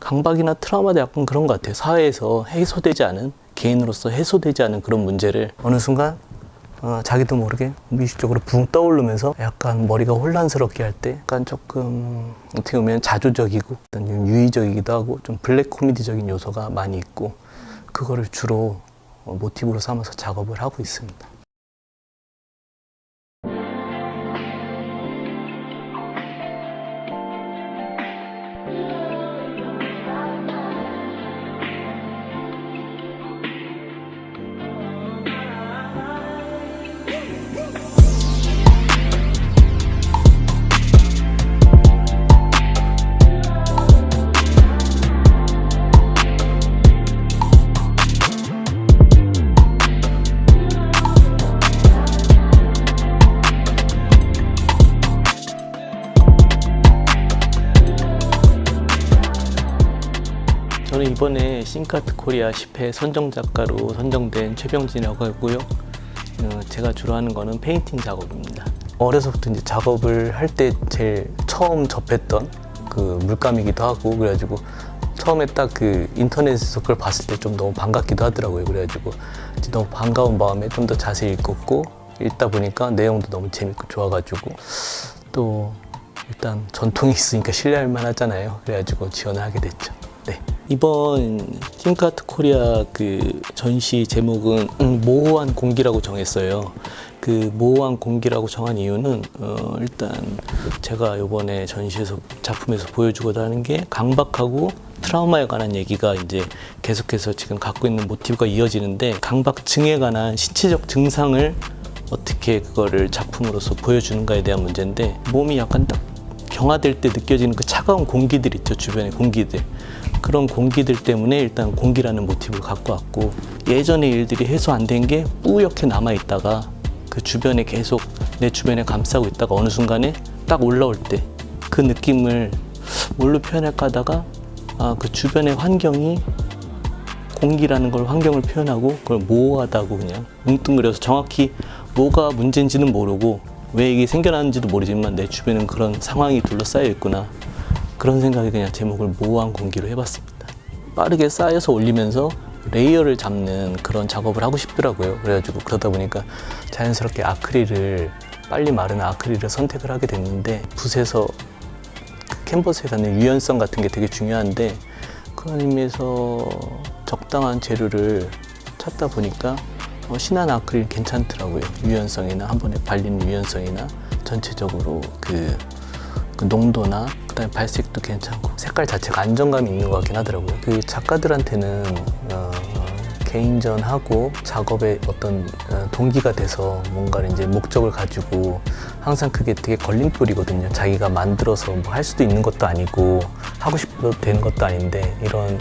강박이나 트라우마도 약간 그런 것 같아요. 사회에서 해소되지 않은 개인으로서 해소되지 않은 그런 문제를 어느 순간 어, 자기도 모르게 무의식적으로 붕 떠오르면서 약간 머리가 혼란스럽게 할 때 약간 조금 어떻게 보면 자조적이고 어떤 좀 유의적이기도 하고 좀 블랙 코미디적인 요소가 많이 있고 그거를 주로 어, 모티브로 삼아서 작업을 하고 있습니다. 저는 이번에 싱카트 코리아 10회 선정 작가로 선정된 최병진이라고 하고요. 어, 제가 주로 하는 거는 페인팅 작업입니다. 어려서부터 이제 작업을 할 때 제일 처음 접했던 그 물감이기도 하고 그래가지고 처음에 딱 그 인터넷에서 그걸 봤을 때 좀 너무 반갑기도 하더라고요. 그래가지고 너무 반가운 마음에 좀 더 자세히 읽었고 읽다 보니까 내용도 너무 재밌고 좋아가지고 또 일단 전통이 있으니까 신뢰할 만하잖아요. 그래가지고 지원을 하게 됐죠. 네. 이번 팅카트 코리아 그 전시 제목은 음, 모호한 공기라고 정했어요. 그 모호한 공기라고 정한 이유는 어, 일단 제가 이번에 전시에서 작품에서 보여주고자 하는 게 강박하고 트라우마에 관한 얘기가 이제 계속해서 지금 갖고 있는 모티브가 이어지는데 강박증에 관한 신체적 증상을 어떻게 그거를 작품으로서 보여주는가에 대한 문제인데 몸이 약간 딱 경화될 때 느껴지는 그 차가운 공기들 있죠 주변의 공기들 그런 공기들 때문에 일단 공기라는 모티브를 갖고 왔고 예전의 일들이 해소 안 된 게 뿌옇게 남아 있다가 그 주변에 계속 내 주변에 감싸고 있다가 어느 순간에 딱 올라올 때 그 느낌을 뭘로 표현할까 하다가 아, 그 주변의 환경이 공기라는 걸 환경을 표현하고 그걸 모호하다고 그냥 뭉뚱그려서 정확히 뭐가 문제인지는 모르고 왜 이게 생겨나는지도 모르지만 내 주변은 그런 상황이 둘러싸여 있구나 그런 생각에 그냥 제목을 모호한 공기로 해봤습니다 빠르게 쌓여서 올리면서 레이어를 잡는 그런 작업을 하고 싶더라고요 그래가지고 그러다 보니까 자연스럽게 아크릴을 빨리 마르는 아크릴을 선택을 하게 됐는데 붓에서 그 캔버스에 닿는 유연성 같은 게 되게 중요한데 그런 의미에서 적당한 재료를 찾다 보니까 어, 신한 아크릴 괜찮더라고요. 유연성이나 한 번에 발리는 유연성이나 전체적으로 그, 그 농도나 그다음에 발색도 괜찮고 색깔 자체가 안정감이 있는 것 같긴 하더라고요. 그 작가들한테는 어, 개인전하고 작업의 어떤 어, 동기가 돼서 뭔가를 이제 목적을 가지고 항상 그게 되게 걸림돌이거든요. 자기가 만들어서 뭐 할 수도 있는 것도 아니고 하고 싶어도 되는 것도 아닌데 이런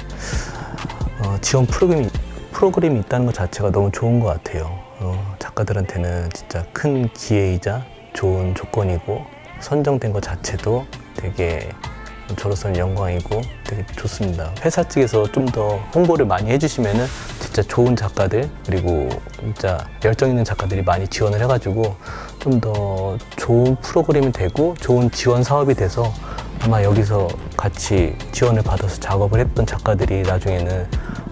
어, 지원 프로그램이 프로그램이 있다는 것 자체가 너무 좋은 것 같아요. 어, 작가들한테는 진짜 큰 기회이자 좋은 조건이고 선정된 것 자체도 되게 저로서는 영광이고 되게 좋습니다. 회사 측에서 좀 더 홍보를 많이 해주시면은 진짜 좋은 작가들 그리고 진짜 열정 있는 작가들이 많이 지원을 해가지고 좀 더 좋은 프로그램이 되고 좋은 지원 사업이 돼서 아마 여기서 같이 지원을 받아서 작업을 했던 작가들이 나중에는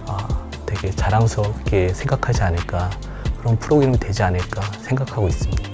아, 되게 자랑스럽게 생각하지 않을까 그런 프로그램이 되지 않을까 생각하고 있습니다.